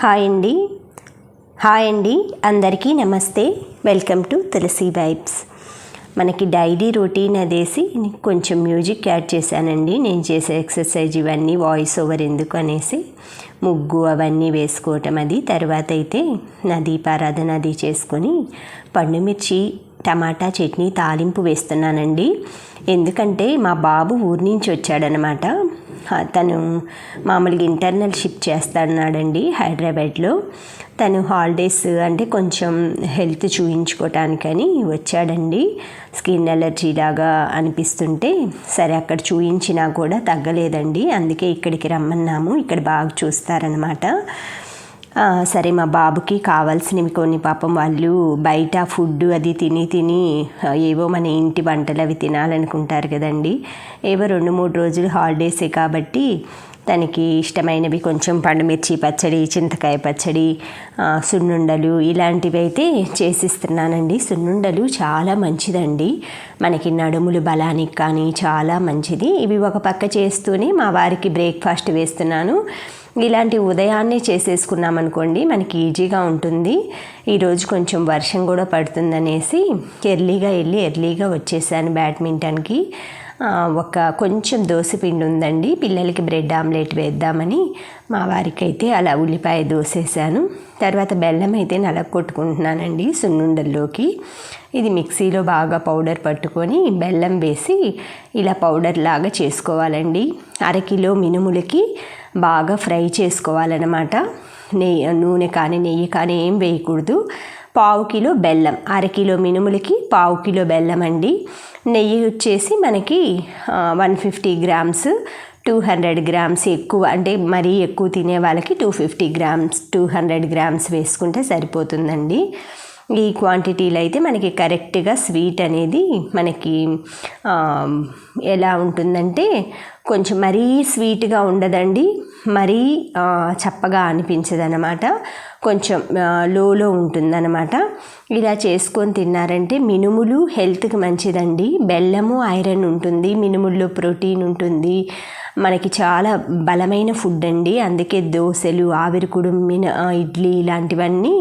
Hi అండి. Hi అండి. అందరికీ నమస్తే. Welcome to Tulasi vibes. మనకి డైలీ రొటీన్ అదేసి కొంచెం మ్యూజిక్ యాడ్ చేశానండి. నేను చేసే ఎక్సర్సైజ్ ఇవన్నీ వాయిస్ ఓవర్ ఎందుకు అనేసి. ముగ్గు అవన్నీ వేసుకోవటం అది. తర్వాత అయితే నా దీపారాధన అది చేసుకొని పండుమిర్చి టమాటా చట్నీ తాలింపు వేస్తున్నానండి. ఎందుకంటే మా బాబు ఊరి నుంచి వచ్చాడనమాట. తను మామూలుగా ఇంటర్నల్ షిప్ చేస్తున్నాడండి హైదరాబాద్లో. తను హాలిడేస్ అంటే కొంచెం హెల్త్ చూయించుకోవటానికని వచ్చాడండి. స్కిన్ ఎలర్జీ లాగా అనిపిస్తుంటే సరే అక్కడ చూయించినా కూడా తగ్గలేదండి. అందుకే ఇక్కడికి రమ్మన్నాము. ఇక్కడ బాగా చూస్తారనమాట సరే మా బాబుకి కావాల్సినవి కొన్ని పాపం వాళ్ళు బయట ఫుడ్ అది తిని తిని ఏవో మన ఇంటి వంటలు అవి తినాలనుకుంటారు కదండి. ఏవో రెండు మూడు రోజులు హాలిడేసే కాబట్టి తనకి ఇష్టమైనవి కొంచెం పండుమిర్చి పచ్చడి చింతకాయ పచ్చడి సున్నుండలు ఇలాంటివి అయితే చేసిస్తున్నానండి. సున్నుండలు చాలా మంచిదండి. మనకి నడుములు బలానికి కానీ చాలా మంచిది. ఇవి ఒక పక్క చేస్తూనే మా వారికి బ్రేక్ఫాస్ట్ వేస్తున్నాను. ఇలాంటి ఉదయాన్నే చేసేసుకున్నామనుకోండి మనకి ఈజీగా ఉంటుంది. ఈరోజు కొంచెం వర్షం కూడా పడుతుందనేసి ఎర్లీగా వెళ్ళి ఎర్లీగా వచ్చేసాను బ్యాడ్మింటన్కి. ఒక కొంచెం దోశపిండి ఉందండి. పిల్లలకి బ్రెడ్ ఆమ్లెట్ వేద్దామని మా వారికి అయితే అలా ఉల్లిపాయ దోసేసాను. తర్వాత బెల్లం అయితే నలగొట్టుకుంటున్నానండి సున్నుండల్లోకి. ఇది మిక్సీలో బాగా పౌడర్ పట్టుకొని బెల్లం వేసి ఇలా పౌడర్ లాగా చేసుకోవాలండి. అరకిలో మినుములకి బాగా ఫ్రై చేసుకోవాలన్నమాట. నెయ్యి నూనె కానీ నెయ్యి కానీ ఏం వేయకూడదు. పావు కిలో బెల్లం అరకిలో మినుములకి పావు కిలో బెల్లం అండి. నెయ్యి వచ్చేసి మనకి one fifty grams two hundred grams ఎక్కువ అంటే మరీ ఎక్కువ తినే వాళ్ళకి two fifty grams two hundred grams వేసుకుంటే సరిపోతుందండి. ఈ క్వాంటిటీలో అయితే మనకి కరెక్ట్గా స్వీట్ అనేది మనకి ఎలా ఉంటుందంటే కొంచెం మరీ స్వీట్గా ఉండదండి. మరీ చప్పగా అనిపించదన్నమాట. కొంచెం లోలో ఉంటుందన్నమాట. ఇలా చేసుకొని తిన్నారంటే మినుములు హెల్త్కి మంచిదండి. బెల్లము ఐరన్ ఉంటుంది మినుముల్లో ప్రోటీన్ ఉంటుంది. మనకి చాలా బలమైన ఫుడ్ అండి అందుకే దోశలు ఆవిరికుడు మిన ఇడ్లీ ఇలాంటివన్నీ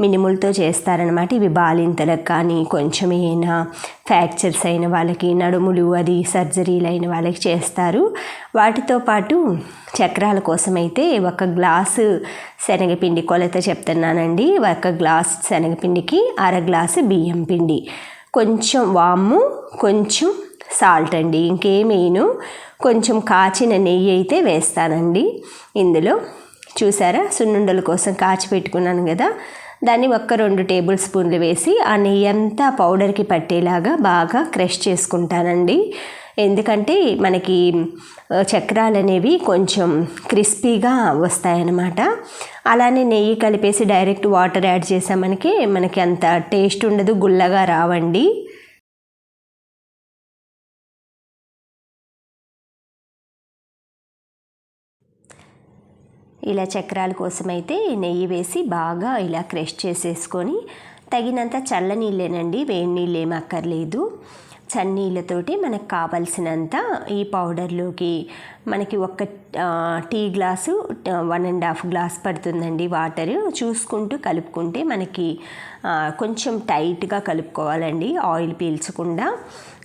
మినుములతో చేస్తారనమాట ఇవి బాలింతలకు కానీ కొంచెం ఏమైనా ఫ్రాక్చర్స్ అయిన వాళ్ళకి నడుములు అది సర్జరీలు అయిన వాళ్ళకి చేస్తారు. వాటితో పాటు చక్రాల కోసం అయితే ఒక గ్లాసు శనగపిండి కొలత చెప్తున్నానండి. ఒక గ్లాస్ శనగపిండికి అర గ్లాసు బియ్యం పిండి. కొంచెం వాము కొంచెం సాల్ట్ అండి. ఇంకేమేను కొంచెం కాచిన నెయ్యి అయితే వేస్తానండి. ఇందులో చూసారా? సున్నుండల కోసం కాచి పెట్టుకున్నాను కదా. దాన్ని ఒక్క రెండు టేబుల్ స్పూన్లు వేసి ఆ నెయ్యి అంతా పౌడర్కి పట్టేలాగా బాగా క్రష్ చేసుకుంటానండి. ఎందుకంటే మనకి చక్రాలు అనేవి కొంచెం క్రిస్పీగా వస్తాయన్నమాట. అలానే నెయ్యి కలిపేసి డైరెక్ట్ వాటర్ యాడ్ చేసామనికి మనకి అంత టేస్ట్ ఉండదు గుల్లగా రావండి. ఇలా చక్రాల కోసమైతే నెయ్యి వేసి బాగా ఇలా క్రష్ చేసేసుకొని తగినంత చల్ల నీళ్ళేనండి వేడి నీళ్ళు ఏమక్కర్లేదు అక్కర్లేదు. చన్నీళ్ళతోటి మనకు కావలసినంత ఈ పౌడర్లోకి మనకి ఒక్క tea glass one and half glass పడుతుందండి వాటర్. చూసుకుంటూ కలుపుకుంటే మనకి కొంచెం టైట్గా కలుపుకోవాలండి. ఆయిల్ పీల్చకుండా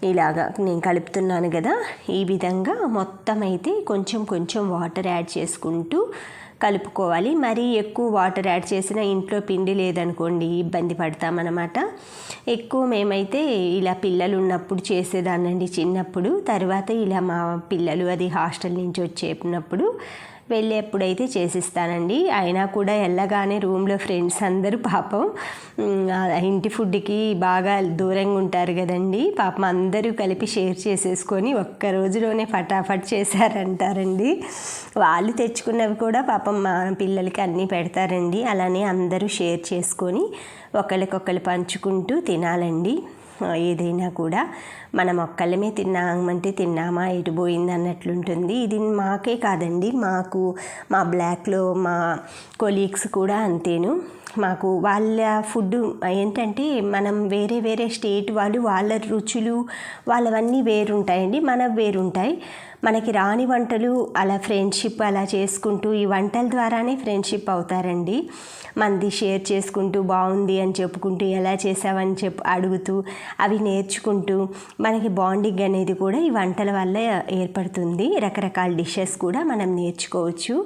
ఇలాగా నేను కలుపుతున్నాను కదా. ఈ విధంగా మొత్తం అయితే కొంచెం కొంచెం వాటర్ యాడ్ చేసుకుంటూ కలుపుకోవాలి. మరీ ఎక్కువ వాటర్ యాడ్ చేసిన ఇంట్లో పిండి లేదనుకోండి ఇబ్బంది పడతామన్నమాట. ఎక్కువ మేమైతే ఇలా పిల్లలు ఉన్నప్పుడు చేసేదానండి చిన్నప్పుడు. తర్వాత ఇలా మా పిల్లలు అది హాస్టల్ నుంచి వచ్చేటప్పుడు వెళ్ళేప్పుడైతే చేసిస్తానండి. అయినా కూడా వెళ్ళగానే రూమ్లో ఫ్రెండ్స్ అందరూ పాపం ఇంటి ఫుడ్కి బాగా దూరంగా ఉంటారు కదండి. పాపం అందరూ కలిపి షేర్ చేసేసుకొని ఒక్క రోజులోనే ఫటాఫట్ చేశారంటారండి. వాళ్ళు తెచ్చుకున్నవి కూడా పాపం మా పిల్లలకి అన్నీ పెడతారండి. అలానే అందరూ షేర్ చేసుకొని ఒకరికొకరు పంచుకుంటూ తినాలండి. ఏదైనా కూడా మనం ఒక్కళ్ళమే తిన్నామంటే తిన్నామా ఎటు పోయింది అన్నట్లుంటుంది. ఇది మాకే కాదండి మాకు మా బ్లాక్లో మా కొలీగ్స్ కూడా అంతేను. మాకు వాళ్ళ ఫుడ్ ఏంటంటే మనం వేరే వేరే స్టేట్ వాళ్ళు వాళ్ళ రుచులు వాళ్ళవన్నీ వేరుంటాయండి మనవి వేరుంటాయి. మనకి రాని వంటలు అలా ఫ్రెండ్షిప్ అలా చేసుకుంటూ ఈ వంటల ద్వారానే ఫ్రెండ్షిప్ అవుతారండి. మంది షేర్ చేసుకుంటూ బాగుంది అని చెప్పుకుంటూ ఎలా చేసావని చెప్పు అడుగుతూ అవి నేర్చుకుంటూ మనకి బాండింగ్ అనేది కూడా ఈ వంటల వల్ల ఏర్పడుతుంది. రకరకాల డిషెస్ కూడా మనం నేర్చుకోవచ్చు.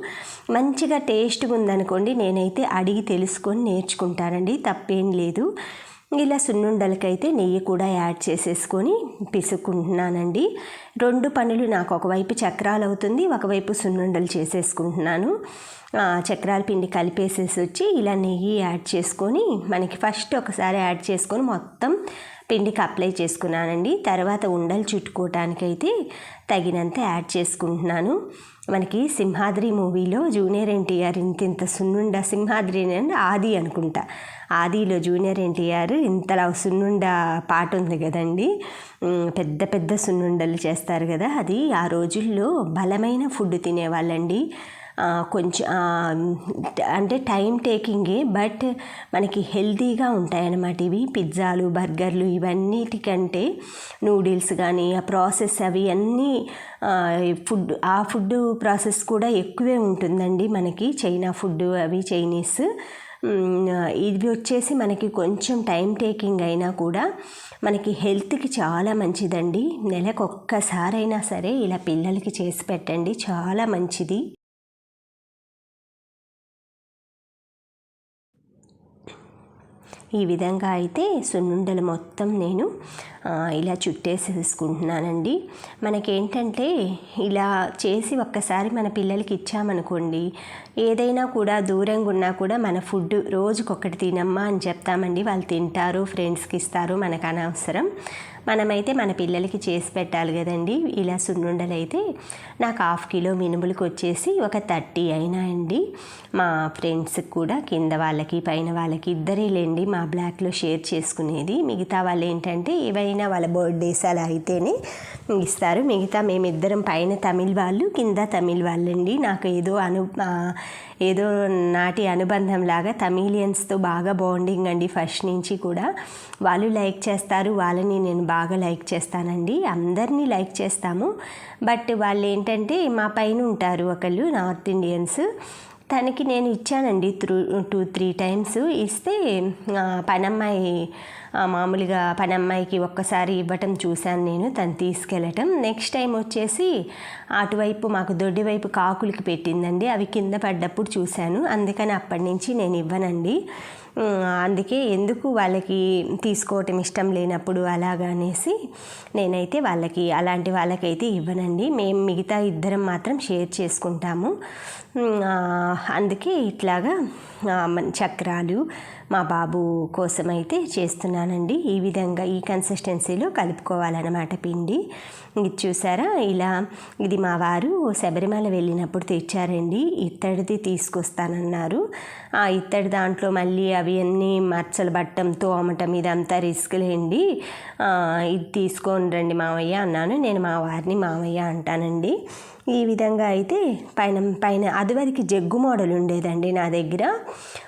మంచిగా టేస్ట్గా ఉందనుకోండి నేనైతే అడిగి తెలుసుకొని నేర్చుకుంటానండి. తప్పేం లేదు. ఇలా సున్నుండలకైతే నెయ్యి కూడా యాడ్ చేసేసుకొని పిసుక్కుంటున్నానండి. రెండు పనులు నాకు ఒకవైపు చక్రాలు అవుతుంది ఒకవైపు సున్నుండలు చేసేసుకుంటున్నాను. చక్రాల పిండి కలిపేసేసి వచ్చి ఇలా నెయ్యి యాడ్ చేసుకొని మనకి ఫస్ట్ ఒకసారి యాడ్ చేసుకొని మొత్తం పిండికి అప్లై చేసుకున్నానండి. తర్వాత ఉండలు చుట్టుకోవటానికైతే తగినంత యాడ్ చేసుకుంటున్నాను. మనకి సింహాద్రి మూవీలో జూనియర్ ఎన్టీఆర్ ఇంత ఇంత సున్నుండ సింహాద్రి అని ఆది అనుకుంటా. ఆదిలో జూనియర్ ఎన్టీఆర్ ఇంతలా సున్నుండ పాట ఉంది కదండి. పెద్ద పెద్ద సున్నుండలు చేస్తారు కదా. అది ఆ రోజుల్లో బలమైన ఫుడ్ తినేవాళ్ళండి. కొంచెం అంటే టైం టేకింగే బట్ మనకి హెల్తీగా ఉంటాయన్నమాట ఇవి. పిజ్జాలు బర్గర్లు ఇవన్నిటికంటే నూడిల్స్ కానీ ఆ ప్రాసెస్ అవి అన్నీ ఫుడ్ ఆ ఫుడ్ ప్రాసెస్ కూడా ఎక్కువే ఉంటుందండి మనకి చైనా ఫుడ్ అవి చైనీస్. ఇవి వచ్చేసి మనకి కొంచెం టైం టేకింగ్ అయినా కూడా మనకి హెల్త్కి చాలా మంచిదండి. నెలకు ఒక్కసారైనా సరే ఇలా పిల్లలకి చేసి పెట్టండి చాలా మంచిది. ఈ విధంగా అయితే సున్నుండలు మొత్తం నేను ఇలా చుట్టేసేసుకుంటున్నానండి. మనకేంటంటే ఇలా చేసి ఒక్కసారి మన పిల్లలకి ఇచ్చామనుకోండి ఏదైనా కూడా దూరంగా ఉన్నా కూడా మన ఫుడ్ రోజుకొకటి తినమ్మా అని చెప్తామండి. వాళ్ళు తింటారు ఫ్రెండ్స్కి ఇస్తారు మనకు అనవసరం. మనమైతే మన పిల్లలకి చేసి పెట్టాలి కదండి. ఇలా సున్నుండలు అయితే నాకు హాఫ్ కిలో మినుములకు వచ్చేసి ఒక థర్టీ అయినా అండి మా ఫ్రెండ్స్కి కూడా కింద వాళ్ళకి పైన వాళ్ళకి ఇద్దరేలేండి. మా బ్లాక్లో షేర్ చేసుకునేది. మిగతా వాళ్ళు ఏంటంటే ఏవైనా వాళ్ళ బర్త్డేస్ అలా అయితేనే ఇస్తారు. మిగతా మేమిద్దరం పైన తమిళ్ వాళ్ళు కింద తమిళ్ వాళ్ళండి. నాకు ఏదో అను ఏదో నాటి అనుబంధం లాగా తమిళియన్స్తో బాగా బాండింగ్ అండి ఫస్ట్ నుంచి కూడా. వాళ్ళు లైక్ చేస్తారు వాళ్ళని నేను బాగా లైక్ చేస్తానండి. అందరినీ లైక్ చేస్తాము. బట్ వాళ్ళు ఏంటంటే మా పైన ఉంటారు ఒకళ్ళు నార్త్ ఇండియన్స్. తనకి నేను ఇచ్చానండి త్రూ టూ త్రీ టైమ్స్. ఇస్తే పనమ్మాయి మామూలుగా పనమ్మాయికి ఒక్కసారి ఇవ్వటం చూశాను నేను తను తీసుకెళ్ళటం. నెక్స్ట్ టైం వచ్చేసి అటువైపు మాకు దొడ్డి వైపు కాకులకి పెట్టిందండి. అవి కింద పడ్డప్పుడు చూశాను. అందుకని అప్పటి నుంచి నేను ఇవ్వనండి. అందుకే ఎందుకు వాళ్ళకి తీసుకోవటం ఇష్టం లేనప్పుడు అలాగనేసి నేనైతే వాళ్ళకి అలాంటి వాళ్ళకైతే ఇవ్వనండి. మేము మిగతా ఇద్దరం మాత్రం షేర్ చేసుకుంటాము. అందుకే ఇట్లాగా చక్రాలు మా బాబు కోసం అయితే చేస్తున్నానండి. ఈ విధంగా ఈ కన్సిస్టెన్సీలో కలుపుకోవాలన్నమాట పిండి. ఇది చూసారా? ఇలా ఇది మా వారు శబరిమల వెళ్ళినప్పుడు తెచ్చారండి. ఇత్తడిది తీసుకొస్తానన్నారు. ఆ ఇత్తడి దాంట్లో మళ్ళీ అవి అన్నీ మచ్చలు బట్టంతో అమ్మటం ఇదంతా రిస్క్లేండి. ఇది తీసుకొని రండి మావయ్య అన్నాను. నేను మా వారిని మావయ్య అంటానండి. ఈ విధంగా అయితే పైన పైన అదివరకు జగ్గు మోడల్ ఉండేదండి నా దగ్గర.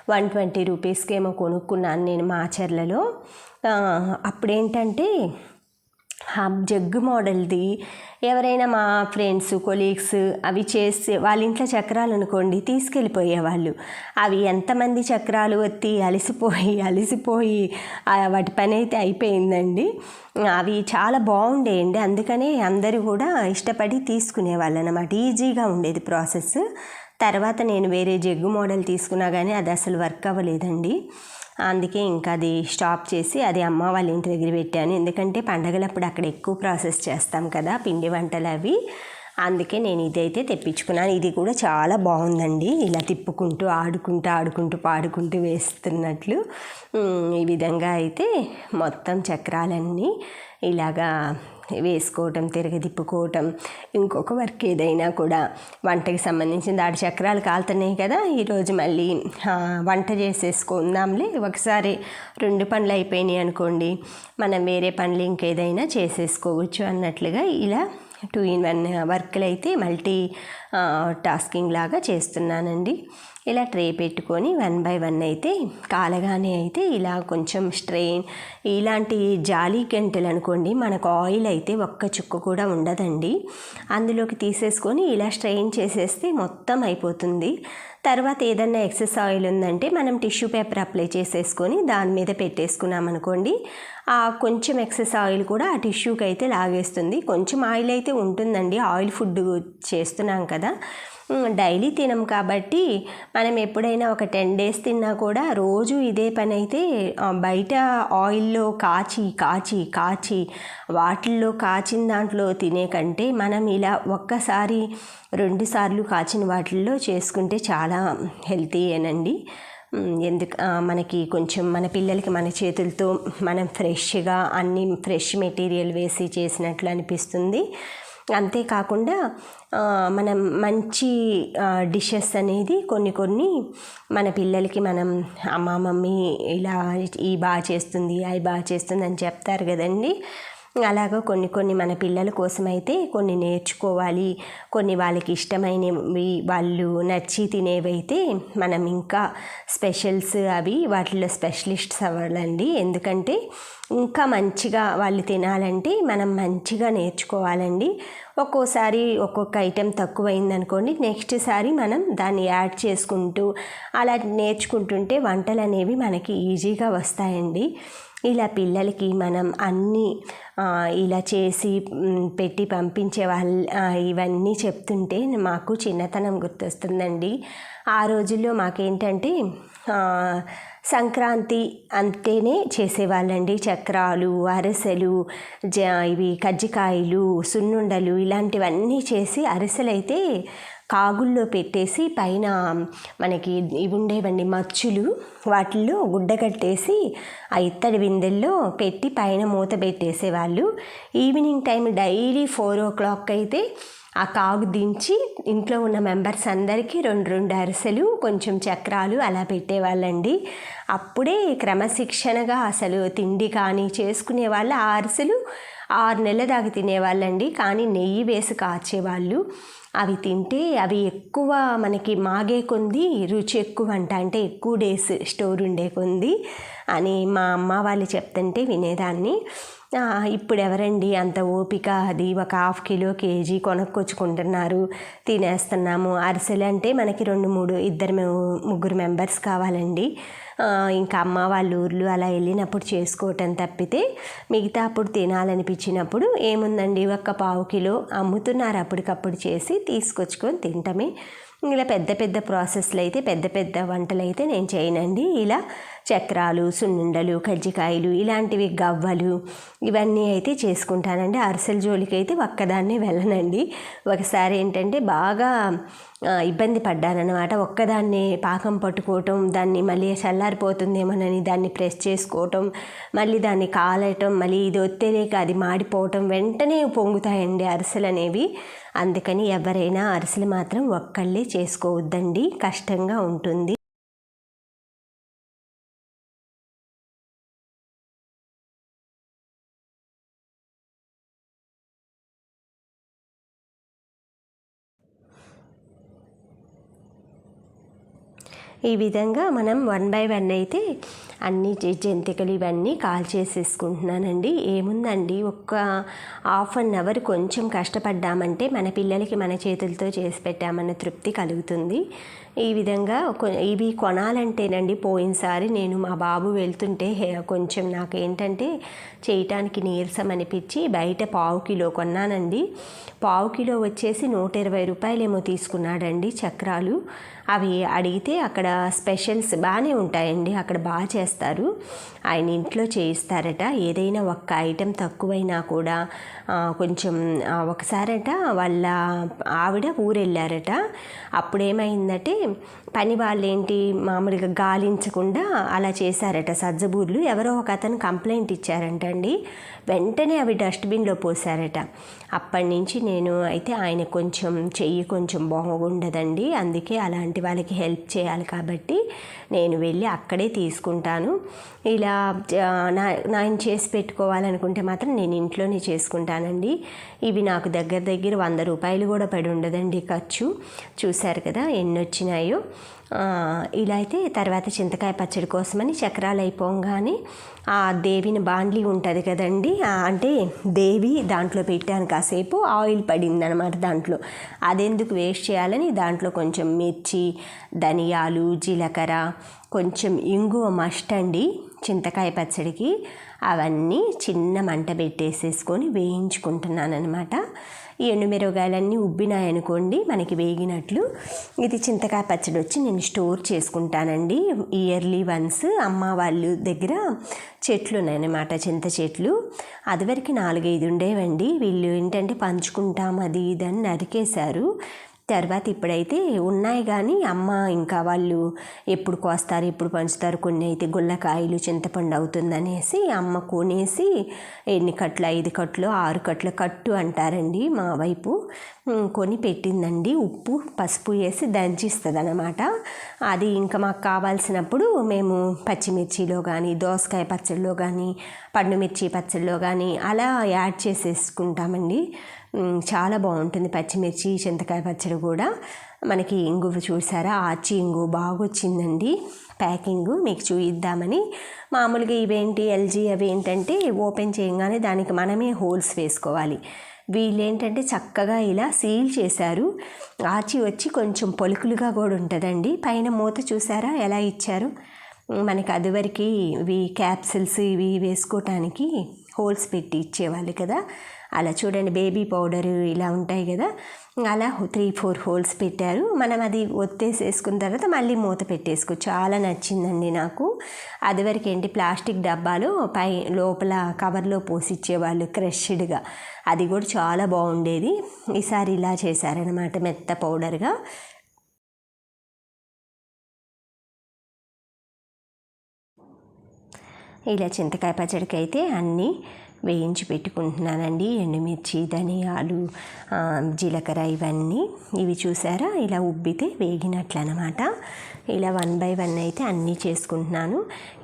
వన్ ట్వంటీ రూపీస్కి ఏమో కొనుక్కున్నాను నేను మాచర్లలో అప్పుడేంటంటే జగ్గు మోడల్ది. ఎవరైనా మా ఫ్రెండ్స్ కొలీగ్స్ అవి చేస్తే వాళ్ళ ఇంట్లో చక్రాలు అనుకోండి తీసుకెళ్ళిపోయేవాళ్ళు. అవి ఎంతమంది చక్రాలు వత్తి అలసిపోయి అలసిపోయి వాటి పని అయితే అయిపోయిందండి. అవి చాలా బాగుండేయండి. అందుకనే అందరూ కూడా ఇష్టపడి తీసుకునేవాళ్ళు అనమాట ఈజీగా ఉండేది ప్రాసెస్. తర్వాత నేను వేరే జగ్గు మోడల్ తీసుకున్నా కానీ అది అసలు వర్క్ అవ్వలేదండి. అందుకే ఇంకా అది స్టాప్ చేసి అది అమ్మ వాళ్ళ ఇంటి దగ్గర పెట్టాను. ఎందుకంటే పండగలప్పుడు అక్కడ ఎక్కువ ప్రాసెస్ చేస్తాం కదా పిండి వంటలు అవి. అందుకే నేను ఇదైతే తెప్పించుకున్నాను. ఇది కూడా చాలా బాగుందండి. ఇలా తిప్పుకుంటూ ఆడుకుంటూ ఆడుకుంటూ పాడుకుంటూ వేస్తున్నట్లు. ఈ విధంగా అయితే మొత్తం చక్రాలన్నీ ఇలాగా వేసుకోవటం తిరగదిప్పుకోవటం ఇంకొక వర్క్ ఏదైనా కూడా వంటకి సంబంధించిన దాడి చక్రాలు కాలుతున్నాయి కదా. ఈరోజు మళ్ళీ వంట చేసేసుకుందాంలే. ఒకసారి రెండు పనులు అయిపోయినాయి అనుకోండి మనం వేరే పనులు ఇంకేదైనా చేసేసుకోవచ్చు అన్నట్లుగా ఇలా టూ ఇన్ వన్ వర్క్లు అయితే మల్టీ టాస్కింగ్ లాగా చేస్తున్నానండి. ఇలా ట్రే పెట్టుకొని వన్ బై వన్ అయితే కాలగానే అయితే ఇలా కొంచెం స్ట్రెయిన్ ఇలాంటి జాలీ గంటలు అనుకోండి మనకు ఆయిల్ అయితే ఒక్క చుక్క కూడా ఉండదండి. అందులోకి తీసేసుకొని ఇలా స్ట్రెయిన్ చేసేస్తే మొత్తం అయిపోతుంది. తర్వాత ఏదన్నా ఎక్సెస్ ఆయిల్ ఉందంటే మనం టిష్యూ పేపర్ అప్లై చేసేసుకొని దాని మీద పెట్టేసుకున్నాం అనుకోండి. ఆ కొంచెం ఎక్సెస్ ఆయిల్ కూడా ఆ టిష్యూకి అయితే లాగేస్తుంది. కొంచెం ఆయిల్ అయితే ఉంటుందండి. ఆయిల్ ఫుడ్ చేస్తున్నాం కదా. డైలీ తినం కాబట్టి మనం ఎప్పుడైనా ఒక టెన్ డేస్ తిన్నా కూడా రోజు ఇదే పని అయితే బయట ఆయిల్లో కాచి కాచి కాచి వాటిల్లో కాచిన దాంట్లో తినే కంటే మనం ఇలా ఒక్కసారి రెండుసార్లు కాచిన వాటిల్లో చేసుకుంటే చాలా హెల్తీయేనండి ఎందుకు మనకి కొంచెం మన పిల్లలకి మన చేతులతో మనం ఫ్రెష్గా అన్ని ఫ్రెష్ మెటీరియల్ వేసి చేసినట్లు అనిపిస్తుంది. అంతేకాకుండా మనం మంచి డిషెస్ అనేది కొన్ని కొన్ని మన పిల్లలకి మనం అమ్మ మమ్మీ ఇలా ఈ బాగా చేస్తుంది అవి బాగా చేస్తుంది అని చెప్తారు కదండి. అలాగా కొన్ని కొన్ని మన పిల్లల కోసమైతే కొన్ని నేర్చుకోవాలి కొన్ని వాళ్ళకి ఇష్టమైనవి వాళ్ళు నచ్చి తినేవైతే మనం ఇంకా స్పెషల్స్ అవి వాటిలో స్పెషలిస్ట్స్ అవ్వాలండి. ఎందుకంటే ఇంకా మంచిగా వాళ్ళు తినాలంటే మనం మంచిగా నేర్చుకోవాలండి. ఒక్కోసారి ఒక్కొక్క ఐటెం తక్కువైంది అనుకోండి నెక్స్ట్ సారి మనం దాన్ని యాడ్ చేసుకుంటూ అలా నేర్చుకుంటుంటే వంటలు అనేవి మనకి ఈజీగా వస్తాయండి. ఇలా పిల్లలకి మనం అన్నీ ఇలా చేసి పెట్టి పంపించే వాళ్ళ ఇవన్నీ చెప్తుంటే మాకు చిన్నతనం గుర్తొస్తుందండి. ఆ రోజుల్లో మాకేంటంటే సంక్రాంతి అంతేనే చేసేవాళ్ళండి. చక్రాలు అరిసెలు జ ఇవి కజ్జికాయలు సున్నుండలు ఇలాంటివన్నీ చేసి అరిసెలైతే కాగుల్లో పెట్టేసి పైన మనకి ఇవి ఉండేవండి మచ్చులు. వాటిల్లో గుడ్డ కట్టేసి ఆ ఇత్తడి బిందెల్లో పెట్టి పైన మూత పెట్టేసేవాళ్ళు. Evening time daily four o'clock అయితే ఆ కాగు దించి ఇంట్లో ఉన్న మెంబర్స్ అందరికీ రెండు రెండు అరిసెలు కొంచెం చక్రాలు అలా పెట్టేవాళ్ళండి. అప్పుడే క్రమశిక్షణగా అసలు తిండి కానీ చేసుకునే వాళ్ళు ఆ అరిసెలు ఆరు నెలల దాకా తినేవాళ్ళండి. కానీ నెయ్యి వేసి కాచేవాళ్ళు. అవి తింటే అవి ఎక్కువ మనకి మాగే కొంది రుచి ఎక్కువ అంట. అంటే ఎక్కువ డేస్ స్టోర్ ఉండే కొంది అని మా అమ్మ వాళ్ళు చెప్తుంటే వినేదాన్ని. ఇప్పుడు ఎవరండి అంత ఓపిక? అది ఒక హాఫ్ కిలో కేజీ కొనుక్కొచ్చుకుంటున్నారు. తినేస్తున్నాము. అరిసెలు అంటే మనకి రెండు మూడు ఇద్దరు ముగ్గురు మెంబర్స్ కావాలండి. ఇంకా అమ్మ వాళ్ళ ఊర్లు అలా వెళ్ళినప్పుడు చేసుకోవటం తప్పితే మిగతా అప్పుడు తినాలనిపించినప్పుడు ఏముందండి? ఒక్క పావు కిలో అమ్ముతున్నారు అప్పటికప్పుడు చేసి తీసుకొచ్చుకొని తింటమే. ఇలా పెద్ద పెద్ద ప్రాసెస్లు అయితే పెద్ద పెద్ద వంటలు అయితే నేను చేయనండి. ఇలా చక్రాలు సున్నుండలు కజ్జికాయలు ఇలాంటివి గవ్వలు ఇవన్నీ అయితే చేసుకుంటానండి. అరిసెల జోలికి అయితే ఒక్కదాన్నే వెళ్ళనండి. ఒకసారి ఏంటంటే బాగా ఇబ్బంది పడ్డానమాట ఒక్కదాన్ని పాకం పట్టుకోవటం దాన్ని మళ్ళీ చల్లారిపోతుందేమోనని దాన్ని ప్రెస్ చేసుకోవటం మళ్ళీ దాన్ని కాలటం మళ్ళీ ఇది ఒత్తేలేక అది మాడిపోవటం వెంటనే పొంగుతాయండి అరిసెలు అనేవి. అందుకని ఎవరైనా అరిసెలు మాత్రం ఒక్కళ్ళే చేసుకోవద్దండి. కష్టంగా ఉంటుంది. ఈ విధంగా మనం వన్ బై వన్ అయితే అన్ని జంతికలు ఇవన్నీ కాల్ చేసేసుకుంటున్నానండి ఏముందండి? ఒక్క హాఫ్ అన్ అవర్ కొంచెం కష్టపడ్డామంటే మన పిల్లలకి మన చేతులతో చేసి పెట్టామన్న తృప్తి కలుగుతుంది. ఈ విధంగా ఇవి కొనాలంటేనండి పోయినసారి నేను మా బాబు వెళ్తుంటే కొంచెం నాకు ఏంటంటే చేయటానికి నీరసం అనిపించి బయట పావు కిలో కొన్నానండి. పావు కిలో వచ్చేసి నూట ఇరవై రూపాయలేమో తీసుకున్నాడండి చక్రాలు. అవి అడిగితే అక్కడ స్పెషల్స్ బాగానే ఉంటాయండి. అక్కడ బాగా చేస్తారు ఆయన ఇంట్లో చేయిస్తారట. ఏదైనా ఒక్క ఐటెం తక్కువైనా కూడా కొంచెం ఒకసారట వాళ్ళ ఆవిడ ఊరెళ్ళారట. అప్పుడేమైందంటే పని వాళ్ళు ఏంటి మామూలుగా గాలించకుండా అలా చేశారట సజ్జబూర్లు. ఎవరో ఒక అతను కంప్లైంట్ ఇచ్చారంటండి వెంటనే అవి డస్ట్బిన్లో పోసారట అప్పటి నుంచి నేను అయితే ఆయన కొంచెం చెయ్యి కొంచెం బాగుండదండి. అందుకే అలాంటి వాళ్ళకి హెల్ప్ చేయాలి కాబట్టి నేను వెళ్ళి అక్కడే తీసుకుంటాను ఇలా నా నేను చేసి పెట్టుకోవాలనుకుంటే మాత్రం నేను ఇంట్లోనే చేసుకుంటానండి. ఇవి నాకు దగ్గర దగ్గర వంద రూపాయలు కూడా పడి ఉండదండి ఖర్చు. చూశారు కదా ఎన్ని వచ్చినాయో ఇలా అయితే తర్వాత చింతకాయ పచ్చడి కోసమని చక్రాలు అయిపోగానే ఆ దేవిని బాండ్లీ ఉంటుంది కదండి. అంటే దేవి దాంట్లో పెట్టాను కాసేపు ఆయిల్ పడింది అనమాట దాంట్లో. అదెందుకు వేస్ట్ చేయాలని దాంట్లో కొంచెం మిర్చి ధనియాలు జీలకర్ర కొంచెం ఇంగువ మస్ట్ అండి చింతకాయ పచ్చడికి. అవన్నీ చిన్న మంట పెట్టేసేసుకొని వేయించుకుంటున్నాను అనమాట ఈ ఎండుమిరగాయలన్నీ ఉబ్బినాయనుకోండి మనకి వేగినట్లు. ఇది చింతకాయ పచ్చడి వచ్చి నేను స్టోర్ చేసుకుంటానండి. ఇయర్లీ వన్స్ అమ్మ వాళ్ళు దగ్గర చెట్లు ఉన్నాయన్నమాట చింత చెట్లు. అదివరకు నాలుగైదు ఉండేవండి. వీళ్ళు ఏంటంటే పంచుకుంటాం అది ఇది అని నరికేశారు. తర్వాత ఇప్పుడైతే ఉన్నాయి కానీ అమ్మ ఇంకా వాళ్ళు ఎప్పుడు కోస్తారు ఎప్పుడు పంచుతారు కొన్ని అయితే గుల్లకాయలు చింతపండు అవుతుందనేసి అమ్మ కొనేసి ఎన్ని కట్లు ఐదు కట్లు ఆరు కట్ల కట్టు అంటారండి మా వైపు. కొని పెట్టిందండి. ఉప్పు పసుపు వేసి దంచిస్తుంది అనమాట అది ఇంకా మాకు కావాల్సినప్పుడు మేము పచ్చిమిర్చిలో కానీ దోసకాయ పచ్చడిలో కానీ పండుమిర్చి పచ్చడిలో కానీ అలా యాడ్ చేసేసుకుంటామండి. చాలా బాగుంటుంది పచ్చిమిర్చి చింతకాయ పచ్చడి కూడా. మనకి ఇంగు చూసారా? ఆచి ఇంగు బాగా వచ్చిందండి ప్యాకింగ్ మీకు చూయిద్దామని. మామూలుగా ఇవేంటి ఎల్జీ అవి ఏంటంటే ఓపెన్ చేయగానే దానికి మనమే హోల్స్ వేసుకోవాలి. వీళ్ళేంటంటే చక్కగా ఇలా సీల్ చేశారు. ఆచి వచ్చి కొంచెం పొలుకులుగా కూడా ఉంటుందండి. పైన మూత చూసారా? ఎలా ఇచ్చారు? మనకి అదివరకు ఇవి క్యాప్సిల్స్ ఇవి వేసుకోవటానికి హోల్స్ పెట్టి ఇచ్చేవాళ్ళు కదా. అలా చూడండి బేబీ పౌడర్ ఇలా ఉంటాయి కదా. అలా త్రీ ఫోర్ హోల్స్ పెట్టారు. మనం అది ఒత్తేసేసుకున్న తర్వాత మళ్ళీ మూత పెట్టేసుకో. చాలా నచ్చిందండి నాకు. అదివరకు ఏంటి ప్లాస్టిక్ డబ్బాలు పై లోపల కవర్లో పోసి ఇచ్చేవాళ్ళు క్రష్డ్గా. అది కూడా చాలా బాగుండేది. ఈసారి ఇలా చేశారనమాట మెత్త పౌడర్గా. ఇలా చింతకాయ పచ్చడికి అయితే అన్నీ వేయించి పెట్టుకుంటున్నానండి. ఎండుమిర్చి ధనియాలు జీలకర్ర ఇవన్నీ. ఇవి చూసారా? ఇలా ఉబ్బితే వేగినట్లు అనమాట ఇలా వన్ బై వన్ అయితే అన్నీ చేసుకుంటున్నాను.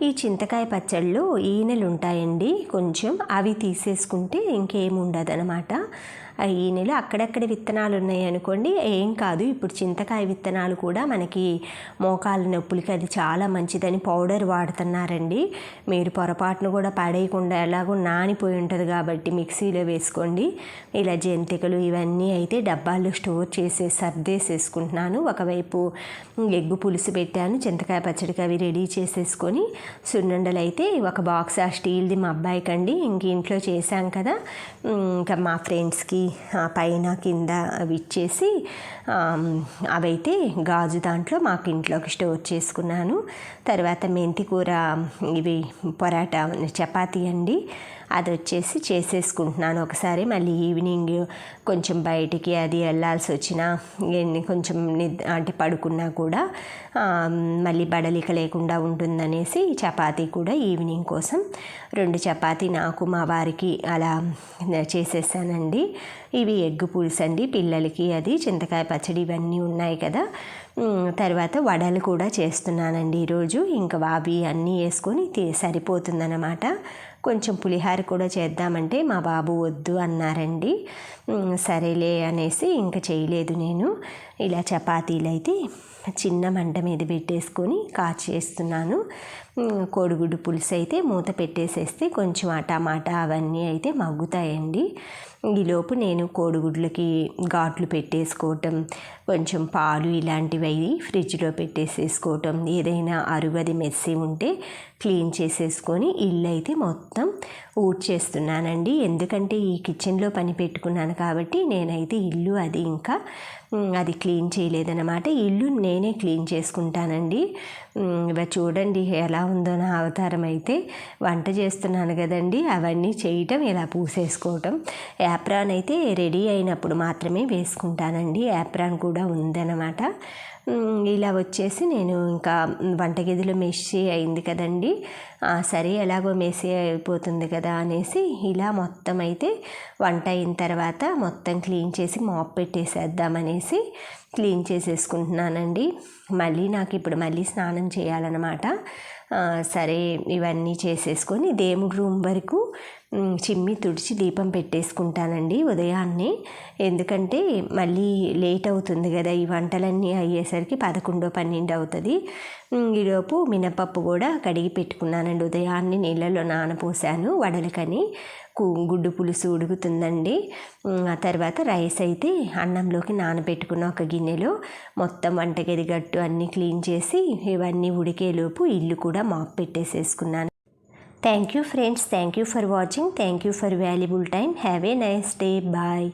ఈ చింతకాయ పచ్చళ్ళు ఈనెలు ఉంటాయండి కొంచెం అవి తీసేసుకుంటే ఇంకేముండదనమాట. ఈ నెల అక్కడక్కడ విత్తనాలు ఉన్నాయి అనుకోండి ఏం కాదు. ఇప్పుడు చింతకాయ విత్తనాలు కూడా మనకి మోకాల నొప్పులకి అది చాలా మంచిదని పౌడర్ వాడుతున్నారండి. మీరు పొరపాటును కూడా పడేయకుండా ఎలాగో నానిపోయి ఉంటుంది కాబట్టి మిక్సీలో వేసుకోండి. ఇలా జంతికలు ఇవన్నీ అయితే డబ్బాల్లో స్టోర్ చేసి సర్దేసేసుకుంటున్నాను. ఒకవైపు ఎగ్గు పులుసు పెట్టాను చింతకాయ పచ్చడికి అవి రెడీ చేసేసుకొని సున్నుండలు అయితే ఒక బాక్స్ ఆ స్టీల్ది మా అబ్బాయికి అండి ఇంక ఇంట్లో చేశాం కదా. ఇంకా మా ఫ్రెండ్స్కి పైన కింద అవి ఇచ్చేసి అవైతే గాజు దాంట్లో మాకు ఇంట్లోకి స్టోర్ చేసుకున్నాను. తర్వాత మెంతికూర ఇవి పొరాటా చపాతీ అండి. అది వచ్చేసి చేసేసుకుంటున్నాను. ఒకసారి మళ్ళీ ఈవినింగ్ కొంచెం బయటికి అది వెళ్ళాల్సి వచ్చినా కొంచెం అంటే పడుకున్నా కూడా మళ్ళీ బడలిక లేకుండా ఉంటుందనేసి చపాతీ కూడా ఈవినింగ్ కోసం రెండు చపాతీ నాకు మా వారికి అలా చేసేసానండి. ఇవి ఎగ్ పులుసు అండి. పిల్లలకి అది చింతకాయ పచ్చడి ఇవన్నీ ఉన్నాయి కదా. తర్వాత వడలు కూడా చేస్తున్నానండి ఈరోజు. ఇంకా వాబి అన్నీ వేసుకొని సరిపోతుందన్నమాట. కొంచెం పులిహార కూడా చేద్దామంటే మా బాబు వద్దు అన్నారండి. సరేలే అనేసి ఇంకా చేయలేదు నేను. ఇలా చపాతీలు అయితే చిన్న మంట మీద పెట్టేసుకొని కాచేస్తున్నాను. కోడిగుడ్డు పులుసు అయితే మూత పెట్టేసేస్తే కొంచెం ఆ టమాటా అవన్నీ అయితే మగ్గుతాయండి. ఈలోపు నేను కోడిగుడ్లకి ఘాట్లు పెట్టేసుకోవటం కొంచెం పాలు ఇలాంటివి అవి ఫ్రిడ్జ్లో పెట్టేసేసుకోవటం ఏదైనా అరుగది మెస్సి ఉంటే క్లీన్ చేసేసుకొని ఇల్లు అయితే మొత్తం ఊడ్చేస్తున్నానండి ఎందుకంటే ఈ కిచెన్లో పని పెట్టుకున్నాను కాబట్టి నేనైతే ఇల్లు అది ఇంకా అది క్లీన్ చేయలేదన్నమాట. ఇల్లు నేనే క్లీన్ చేసుకుంటానండి. చూడండి ఎలా ఉందో నా అవతారం అయితే. వంట చేస్తున్నాను కదండి. అవన్నీ చేయటం ఇలా పూసేసుకోవటం. యాప్రాన్ అయితే రెడీ అయినప్పుడు మాత్రమే వేసుకుంటానండి. యాప్రాన్ కూడా ఉందన్నమాట. ఇలా వచ్చేసి నేను ఇంకా వంటగదిలో మెస్సీ అయింది కదండి. సరే ఎలాగో మెస్సీ అయిపోతుంది కదా అనేసి ఇలా మొత్తం అయితే వంట అయిన తర్వాత మొత్తం క్లీన్ చేసి మాప్ పెట్టేసేద్దామనేసి క్లీన్ చేసేసుకుంటున్నానండి. మళ్ళీ నాకు ఇప్పుడు మళ్ళీ స్నానం చేయాలన్నమాట. సరే ఇవన్నీ చేసేసుకొని దేవుడి రూమ్ వరకు చిమ్మి తుడిచి దీపం పెట్టేసుకుంటానండి ఉదయాన్నే. ఎందుకంటే మళ్ళీ లేట్ అవుతుంది కదా ఈ వంటలన్నీ అయ్యేసరికి పదకొండో పన్నెండు అవుతుంది. ఈలోపు మినపప్పు కూడా కడిగి పెట్టుకున్నానండి. ఉదయాన్నే నీళ్ళలో నానపోసాను వడలకని. గుడ్డు పులుసు ఉడుకుతుందండి. ఆ తర్వాత రైస్ అయితే అన్నంలోకి నానబెట్టుకున్న ఒక గిన్నెలో మొత్తం వంటగది గట్టు అన్నీ క్లీన్ చేసి ఇవన్నీ ఉడికేలోపు ఇల్లు కూడా mop పెట్టేసేసుకున్నాను. Thank you friends thank you for watching thank you for valuable time have a nice day bye